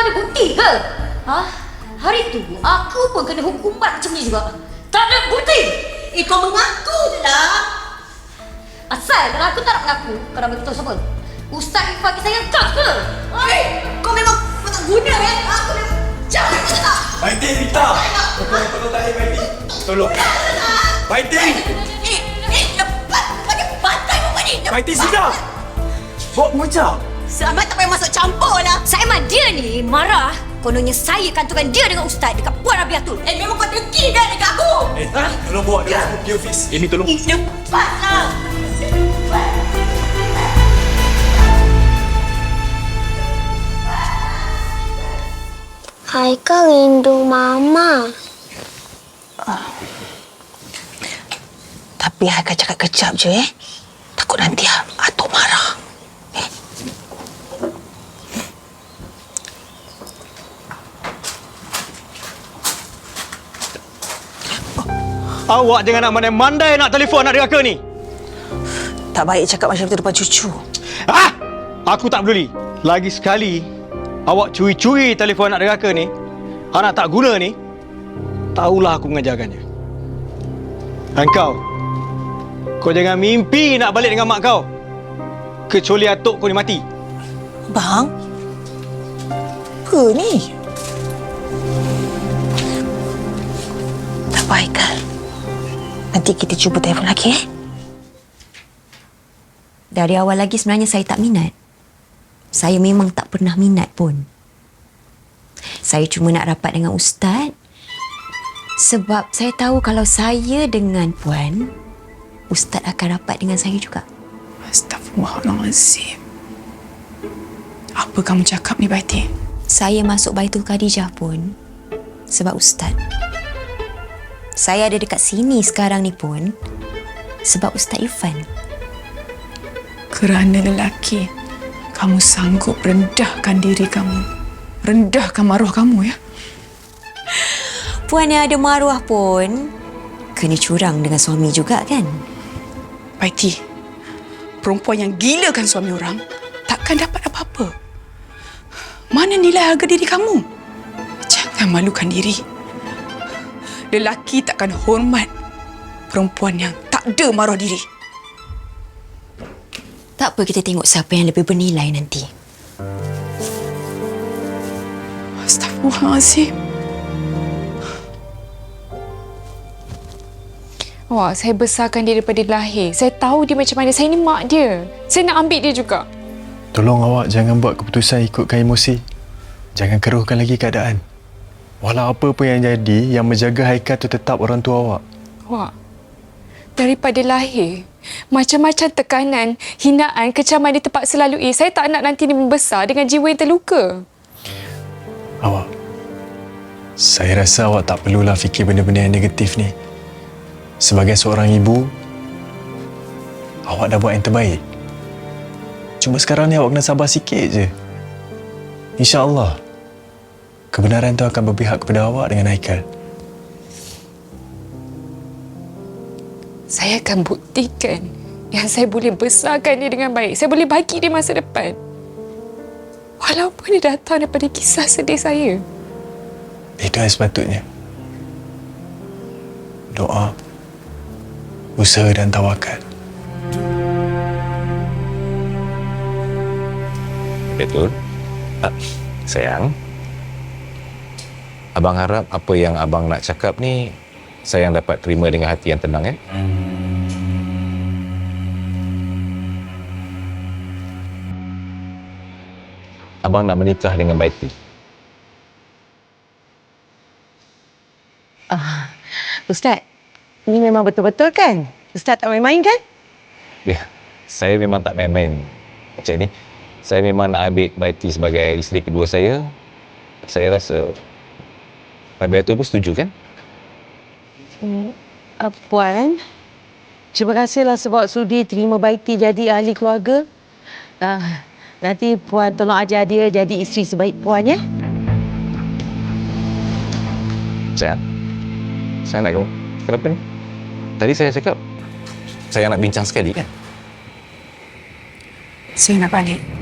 Ha? Ha? Hari tu aku pun kena hukuman macam ni juga. Tak ada bukti. Eh, kau mengaku je lah. Asal kalau aku tak nak mengaku, kau nak beritahu siapa? Ustaz Irfan kisah yang kau ke? Oi, kau memang kau tak guna eh. Aku memang jangan kata tak. Baiti Rita. Tolong tolong tahan Baiti. Tolong. Baiti. Eh, eh, lepas pada pantai muka ni. Baiti sudah. Bawa Selamat tak payah masuk campur lah. Saiman dia ni marah. Kononnya saya kantorkan dia dengan Ustaz dekat Puan Rabiatul. Eh, memang kau dengki kan dekat aku? Eh, tolong bawa dia masuk pergi office. Amy tolong. Eh, lepaslah. Haikal rindu mama. Tapi Haikal cakap kejap je eh. Takut nanti Atuk Awak jangan nak mandai-mandai nak telefon anak deraka ni. Tak baik cakap macam tu depan cucu. Ah! Aku tak peduli. Lagi sekali awak curi-curi telefon anak deraka ni, anak tak guna ni, tahulah aku mengajarkannya. Dan kau, kau jangan mimpi nak balik dengan mak kau. Kecuali atuk kau ni mati. Bang? Apa ni? Tak apa Haikal. Nanti kita cuba telefon lagi eh. Dari awal lagi sebenarnya saya tak minat. Saya memang tak pernah minat pun. Saya cuma nak rapat dengan ustaz sebab saya tahu kalau saya dengan puan, ustaz akan rapat dengan saya juga. Astaghfirullahalazim. Apa kamu cakap ni, Baiti? Saya masuk Baitul Khadijah pun sebab ustaz. Saya ada dekat sini sekarang ni pun sebab Ustaz Irfan. Kerana lelaki, kamu sanggup rendahkan diri kamu. Rendahkan maruah kamu, ya? Puan yang ada maruah pun kena curang dengan suami juga kan? Baiti, perempuan yang gilakan suami orang takkan dapat apa-apa. Mana nilai harga diri kamu? Jangan malukan diri. Lelaki takkan hormat perempuan yang tak ada maruah diri. Tak apa kita tengok siapa yang lebih bernilai nanti. Astaghfirullahalazim. Wah, saya besarkan dia daripada lahir. Saya tahu dia macam mana. Saya ni mak dia. Saya nak ambil dia juga. Tolong awak jangan buat keputusan ikutkan emosi. Jangan keruhkan lagi keadaan. Walau apa pun yang jadi, yang menjaga Haikal tu tetap orang tua awak. Wah, daripada lahir, macam-macam tekanan, hinaan, kecaman dia terpaksa lalui. Saya tak nak nanti dia membesar dengan jiwa yang terluka. Awak, saya rasa awak tak perlulah fikir benda-benda yang negatif ni. Sebagai seorang ibu, awak dah buat yang terbaik. Cuma sekarang ni awak kena sabar sikit je. InsyaAllah, kebenaran tu akan berpihak kepada awak dengan Haikal. Saya akan buktikan yang saya boleh besarkan dia dengan baik. Saya boleh bagi dia masa depan. Walaupun dia datang daripada kisah sedih saya. Itu yang sepatutnya. Doa, usaha dan tawakal. Betul. Ah, sayang. Abang harap apa yang abang nak cakap ni sayang dapat terima dengan hati yang tenang ya. Abang nak menikah dengan Baiti. Ustaz, ini memang betul-betul kan? Ustaz tak main-main kan? Ya, saya memang tak main-main macam ni. Saya memang nak ambil Baiti sebagai isteri kedua saya. Saya rasa Rabiatul pun setuju kan? Uh, Puan, terima kasihlah sebab sudi terima Baiti jadi ahli keluarga. Uh, nanti Puan tolong ajar dia jadi isteri sebaik Puan ya. Sayang. Saya nak kamu. Kenapa ni? Tadi saya cakap saya nak bincang sekali kan? Saya nak balik.